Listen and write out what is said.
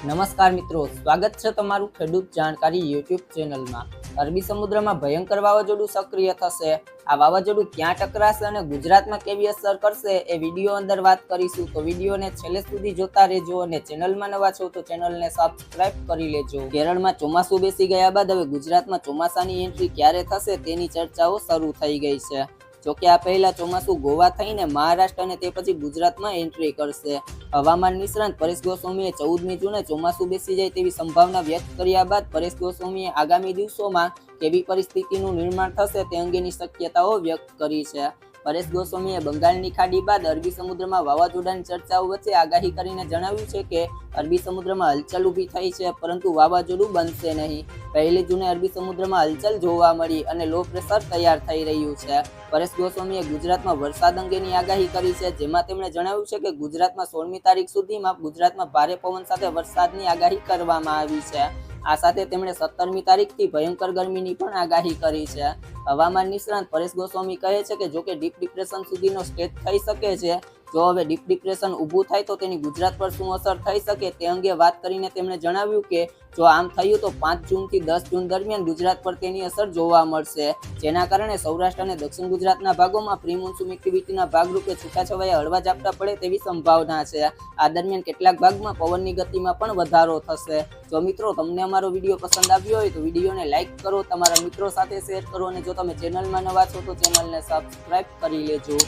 નમસ્કાર મિત્રો, સ્વાગત છે તમારું ખેડૂત જાણકારી યુટ્યુબ ચેનલમાં. અરબી સમુદ્રમાં ભયંકર વાવાઝોડું સક્રિય થશે. આ વાવાઝોડું ક્યાં ટકરાશે અને ગુજરાતમાં કેવી અસર કરશે એ વીડિયો અંદર વાત કરીશું. તો વિડીયોને છેલ્લે સુધી જોતા રહેજો અને ચેનલમાં નવા છો તો ચેનલને સબસ્ક્રાઇબ કરી લેજો. કેરળમાં ચોમાસું બેસી ગયા બાદ હવે ગુજરાતમાં ચોમાસાની એન્ટ્રી ક્યારે થશે તેની ચર્ચાઓ શરૂ થઈ ગઈ છે. જોકે આ પહેલા ચોમાસું ગોવા થઈને મહારાષ્ટ્ર અને તે પછી ગુજરાતમાં એન્ટ્રી કરશે. હવામાન નિષ્ણાંત પરેશ ગોસ્વામીએ ચૌદમી જૂને ચોમાસું બેસી જાય તેવી સંભાવના વ્યક્ત કર્યા બાદ પરેશ ગોસ્વામીએ આગામી દિવસોમાં કેવી પરિસ્થિતિનું નિર્માણ થશે તે અંગેની શક્યતાઓ વ્યક્ત કરી છે. પરેશ ગોસ્વામીએ બંગાળની ખાડી બાદ અરબી સમુદ્રમાં વાવાઝોડાની ચર્ચાઓ વચ્ચે આગાહી કરીને જણાવ્યું છે કે અરબી સમુદ્રમાં હલચલ ઊભી થઈ છે, પરંતુ વાવાઝોડું બનશે નહીં. પહેલી જૂને અરબી સમુદ્રમાં હલચલ જોવા મળી અને લો પ્રેશર તૈયાર થઈ રહ્યું છે. પરેશ ગોસ્વામીએ ગુજરાતમાં વરસાદ અંગેની આગાહી કરી છે, જેમાં તેમણે જણાવ્યું છે કે ગુજરાતમાં સોળમી તારીખ સુધીમાં ગુજરાતમાં ભારે પવન સાથે વરસાદની આગાહી કરવામાં આવી છે. આ સાથે તેમણે સત્તરમી તારીખથી ભયંકર ગરમીની પણ આગાહી કરી છે. હવામાન નિષ્ણાંત પરેશ ગોસ્વામી કહે છે કે જોકે ડીપ ડિપ્રેશન સુધીનો સ્ટેજ થઈ શકે છે જો હવે ડીપ ડિપ્રેશન ઊભું થાય તો તેની ગુજરાત પર શું અસર થઈ શકે તે અંગે વાત કરીને તેમણે જણાવ્યું કે જો આમ થયું તો પાંચ જૂનથી દસ જૂન દરમિયાન ગુજરાત પર તેની અસર જોવા મળશે. જેના કારણે સૌરાષ્ટ્ર અને દક્ષિણ ગુજરાતના ભાગોમાં પ્રી મોન્સૂન એક્ટિવિટીના ભાગરૂપે છૂટાછવાયા હળવા ઝાપટા પડે તેવી સંભાવના છે. આ દરમિયાન કેટલાક ભાગમાં પવનની ગતિમાં પણ વધારો થશે. જો મિત્રો તમને અમારો વીડિયો પસંદ આવ્યો હોય તો વિડીયોને લાઇક કરો, તમારા મિત્રો સાથે શેર કરો અને જો તમે ચેનલમાં નવા છો તો ચેનલને સબસ્ક્રાઇબ કરી લેજો.